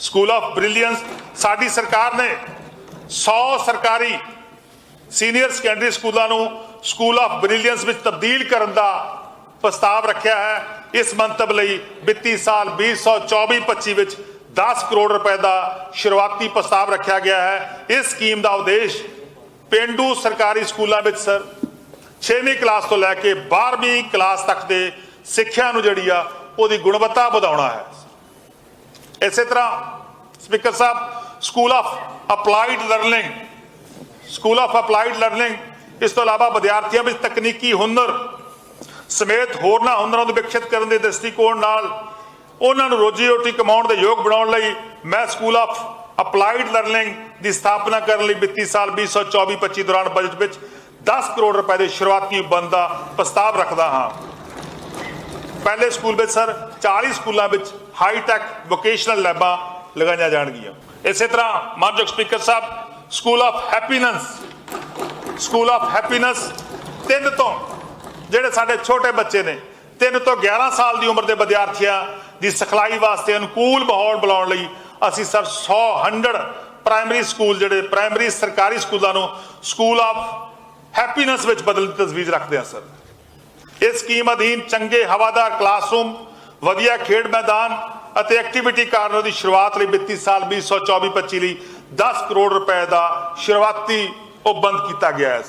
School of brilliance ਸਾਡੀ ਸਰਕਾਰ ਨੇ 100 ਸਰਕਾਰੀ ਸੀਨੀਅਰ ਸੈਕੰਡਰੀ ਸਕੂਲਾਂ ਨੂੰ ਸਕੂਲ ਆਫ ਬ੍ਰਿਲੀਅੰਸ ਵਿੱਚ ਤਬਦੀਲ ਕਰਨ ਦਾ ਪ੍ਰਸਤਾਵ ਰੱਖਿਆ ਹੈ। ਇਸ ਮੰਤਵ ਲਈ ਵਿੱਤੀ ਸਾਲ 2024-25 ਵਿੱਚ 10 ਕਰੋੜ ਰੁਪਏ ਦਾ ਸ਼ੁਰੂਆਤੀ ਪ੍ਰਸਤਾਵ ਰੱਖਿਆ ਗਿਆ ਹੈ। ਇਸ ਸਕੀਮ ਦਾ ਉਦੇਸ਼ ਪਿੰਡੂ ਸਰਕਾਰੀ ਸਕੂਲਾਂ ਵਿੱਚ ਸਰ 6ਵੀਂ ਕਲਾਸ ਤੋਂ ਲੈ ਕੇ 12ਵੀਂ ਕਲਾਸ ਤੱਕ ਦੇ ਸਿੱਖਿਆ ਨੂੰ ਜਿਹੜੀ ਆ, ਉਹਦੀ ਗੁਣਵੱਤਾ ਵਧਾਉਣਾ ਹੈ। ਇਸੇ ਤਰ੍ਹਾਂ speaker Sahib school of applied learning school of applied learning ਇਸ ਤੋਂ ਇਲਾਵਾ ਵਿਦਿਆਰਥੀਆਂ ਵਿੱਚ ਤਕਨੀਕੀ ਹੁਨਰ ਸਮੇਤ ਹੋਰਨਾਂ ਹੁਨਰਾਂ ਨੂੰ ਵਿਕਸਿਤ ਕਰਨ ਦੇ ਦ੍ਰਿਸ਼ਟੀਕੋਣ ਨਾਲ ਉਹਨਾਂ ਨੂੰ ਰੋਜੀ ਰੋਟੀ ਕਮਾਉਣ ਦੇ ਯੋਗ ਬਣਾਉਣ ਲਈ ਮੈਂ ਸਕੂਲ ਆਫ ਅਪਲਾਈਡ ਲਰਨਿੰਗ ਦੀ ਸਥਾਪਨਾ ਕਰਨ ਲਈ ਵਿੱਤੀ ਸਾਲ 2024-25 ਦੌਰਾਨ ਬਜਟ ਵਿੱਚ 10 ਕਰੋੜ ਰੁਪਏ ਦੇ ਸ਼ੁਰੂਆਤੀ ਬੰਦ ਦਾ ਪ੍ਰਸਤਾਵ ਰੱਖਦਾ ਹਾਂ। ਪਹਿਲੇ ਸਕੂਲ ਵਿੱਚ ਸਰ 40 ਸਕੂਲਾਂ ਵਿੱਚ ਹਾਈ ਟੈਕ ਵੋਕੇਸ਼ਨਲ ਲੈਬਾਂ ਲਗਾਈਆਂ ਜਾਣਗੀਆਂ। ਇਸੇ ਤਰ੍ਹਾਂ ਮਾਨਯੋਗ speaker Sahib school of happiness school of happiness ਤਿੰਨ ਤੋਂ ਜਿਹੜੇ ਸਾਡੇ ਛੋਟੇ ਬੱਚੇ ਨੇ, ਤਿੰਨ ਤੋਂ 11 ਸਾਲ ਦੀ ਉਮਰ ਦੇ ਵਿਦਿਆਰਥੀਆਂ ਦੀ ਸਿਖਲਾਈ ਵਾਸਤੇ ਅਨੁਕੂਲ ਮਾਹੌਲ ਬਣਾਉਣ ਲਈ ਅਸੀਂ ਸਰ 100 100 ਪ੍ਰਾਇਮਰੀ ਸਕੂਲ ਜਿਹੜੇ ਪ੍ਰਾਇਮਰੀ ਸਰਕਾਰੀ ਸਕੂਲਾਂ ਨੂੰ ਸਕੂਲ ਆਫ ਹੈਪੀਨੈਸ ਵਿੱਚ ਬਦਲਣ ਦੀ ਤਜਵੀਜ਼ ਰੱਖਦੇ ਹਾਂ ਸਰ। ਇਸ ਸਕੀਮ ਅਧੀਨ ਚੰਗੇ ਹਵਾਦਾਰ ਕਲਾਸਰੂਮ ਵਧੀਆ ਖੇਡ ਮੈਦਾਨ ਅਤੇ ਐਕਟੀਵਿਟੀ ਕਾਰਨਰ ਦੀ ਸ਼ੁਰੂਆਤ ਲਈ ਵਿੱਤੀ ਸਾਲ 2024-25 ਲਈ 10 ਕਰੋੜ ਰੁਪਏ ਦਾ ਸ਼ੁਰੂਆਤੀ ਉਹ ਬੰਦ ਕੀਤਾ ਗਿਆ ਹੈ।